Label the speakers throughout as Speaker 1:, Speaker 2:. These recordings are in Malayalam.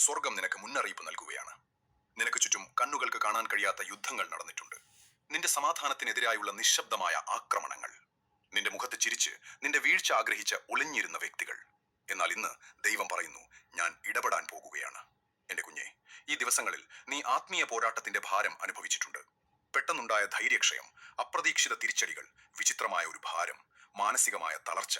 Speaker 1: സ്വർഗം നിനക്ക് മുന്നറിയിപ്പ് നൽകുകയാണ്. നിനക്ക് ചുറ്റും കണ്ണുകൾക്ക് കാണാൻ കഴിയാത്ത യുദ്ധങ്ങൾ നടന്നിട്ടുണ്ട്. നിന്റെ സമാധാനത്തിനെതിരായുള്ള നിശബ്ദമായ ആക്രമണങ്ങൾ. നിന്റെ മുഖത്ത് ചിരിച്ച് നിന്റെ വീഴ്ച ആഗ്രഹിച്ച് ഒളിഞ്ഞിരുന്ന വ്യക്തികൾ. എന്നാൽ ഇന്ന് ദൈവം പറയുന്നു ഞാൻ ഇടപെടാൻ പോകുകയാണ്. എന്റെ കുഞ്ഞെ ഈ ദിവസങ്ങളിൽ നീ ആത്മീയ പോരാട്ടത്തിന്റെ ഭാരം അനുഭവിച്ചിട്ടുണ്ട്. പെട്ടെന്നുണ്ടായ ധൈര്യക്ഷയം അപ്രതീക്ഷിത തിരിച്ചടികൾ വിചിത്രമായ ഒരു ഭാരം മാനസികമായ തളർച്ച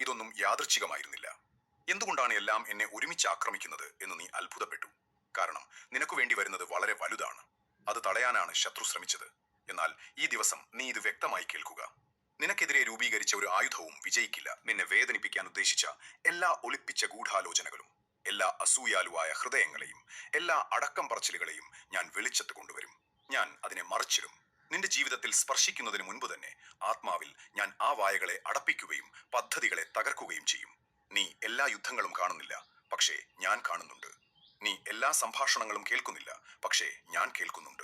Speaker 1: ഇതൊന്നും യാദൃച്ഛികമായിരുന്നില്ല. എന്തുകൊണ്ടാണ് എല്ലാം എന്നെ ഒരുമിച്ച് ആക്രമിക്കുന്നത് എന്ന് നീ അത്ഭുതപ്പെട്ടു? കാരണം നിനക്ക് വേണ്ടി വരുന്നത് വളരെ വലുതാണ്. അത് തടയാനാണ് ശത്രു ശ്രമിച്ചത്. എന്നാൽ ഈ ദിവസം നീ ഇത് വ്യക്തമായി കേൾക്കുക. നിനക്കെതിരെ രൂപീകരിച്ച ഒരു ആയുധവും വിജയിക്കില്ല. നിന്നെ വേദനിപ്പിക്കാൻ ഉദ്ദേശിച്ച എല്ലാ ഒളിപ്പിച്ച ഗൂഢാലോചനകളും എല്ലാ അസൂയാലുവായ ഹൃദയങ്ങളെയും എല്ലാ അടക്കം പറച്ചിലുകളെയും ഞാൻ വെളിച്ചത്ത് കൊണ്ടുവരും. ഞാൻ അതിനെ മറിച്ചിടും. നിന്റെ ജീവിതത്തിൽ സ്പർശിക്കുന്നതിന് മുൻപ് തന്നെ ആത്മാവിൽ ഞാൻ ആ വായകളെ അടപ്പിക്കുകയും പദ്ധതികളെ തകർക്കുകയും ചെയ്യും. നീ എല്ലാ യുദ്ധങ്ങളും കാണുന്നില്ല. പക്ഷേ ഞാൻ കാണുന്നുണ്ട്. നീ എല്ലാ സംഭാഷണങ്ങളും കേൾക്കുന്നില്ല. പക്ഷേ ഞാൻ കേൾക്കുന്നുണ്ട്.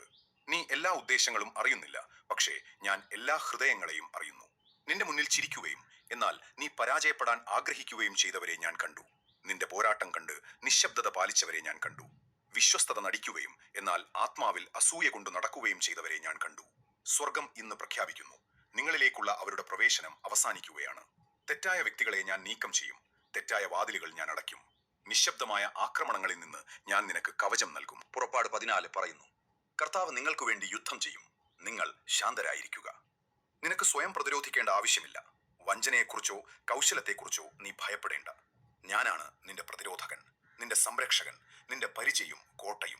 Speaker 1: നീ എല്ലാ ഉദ്ദേശങ്ങളും അറിയുന്നില്ല. പക്ഷേ ഞാൻ എല്ലാ ഹൃദയങ്ങളെയും അറിയുന്നു. നിന്റെ മുന്നിൽ ചിരിക്കുകയും എന്നാൽ നീ പരാജയപ്പെടാൻ ആഗ്രഹിക്കുകയും ചെയ്തവരെ ഞാൻ കണ്ടു. നിന്റെ പോരാട്ടം കണ്ട് നിശബ്ദത പാലിച്ചവരെ ഞാൻ കണ്ടു. വിശ്വസ്തത നടിക്കുകയും എന്നാൽ ആത്മാവിൽ അസൂയ കൊണ്ട് നടക്കുകയും ചെയ്തവരെ ഞാൻ കണ്ടു. സ്വർഗം ഇന്ന് പ്രഖ്യാപിക്കുന്നു. നിങ്ങളിലേക്കുള്ള അവരുടെ പ്രവേശനം അവസാനിക്കുകയാണ്. തെറ്റായ വ്യക്തികളെ ഞാൻ നീക്കം ചെയ്യും. തെറ്റായ വാതിലുകൾ ഞാൻ അടയ്ക്കും. നിശബ്ദമായ ആക്രമണങ്ങളിൽ നിന്ന് ഞാൻ നിനക്ക് കവചം നൽകും. പുറപ്പാട് പതിനാല് പറയുന്നു കർത്താവ് നിങ്ങൾക്ക് വേണ്ടി യുദ്ധം ചെയ്യും. നിങ്ങൾ ശാന്തരായിരിക്കുക. നിനക്ക് സ്വയം പ്രതിരോധിക്കേണ്ട ആവശ്യമില്ല. വഞ്ചനയെക്കുറിച്ചോ കൗശലത്തെക്കുറിച്ചോ നീ ഭയപ്പെടേണ്ട. ഞാനാണ് നിന്റെ പ്രതിരോധകൻ നിന്റെ സംരക്ഷകൻ നിന്റെ പരിചയും കോട്ടയും.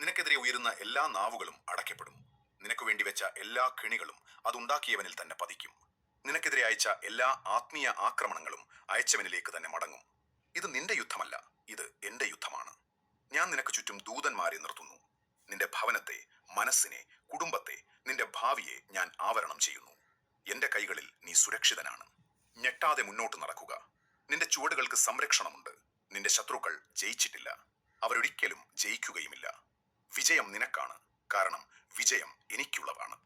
Speaker 1: നിനക്കെതിരെ ഉയരുന്ന എല്ലാ നാവുകളും അടയ്ക്കപ്പെടും. നിനക്ക് വേണ്ടി വെച്ച എല്ലാ കെണികളും അതുണ്ടാക്കിയവനിൽ തന്നെ പതിക്കും. നിനക്കെതിരെ അയച്ച എല്ലാ ആത്മീയ ആക്രമണങ്ങളും അയച്ചവനിലേക്ക് തന്നെ മടങ്ങും. ഇത് നിന്റെ യുദ്ധമല്ല ഇത് എന്റെ യുദ്ധമാണ്. ഞാൻ നിനക്ക് ചുറ്റും ദൂതന്മാരെ നിർത്തുന്നു. നിന്റെ ഭവനത്തെ മനസ്സിനെ കുടുംബത്തെ നിന്റെ ഭാവിയെ ഞാൻ ആവരണം ചെയ്യുന്നു. എന്റെ കൈകളിൽ നീ സുരക്ഷിതനാണ്. ഞെട്ടാതെ മുന്നോട്ട് നടക്കുക. നിന്റെ ചുവടുകൾക്ക് സംരക്ഷണമുണ്ട്. നിന്റെ ശത്രുക്കൾ ജയിച്ചിട്ടില്ല. അവരൊരിക്കലും ജയിക്കുകയുമില്ല. വിജയം നിനക്കാണ്. കാരണം വിജയം എനിക്കുള്ളതാണ്.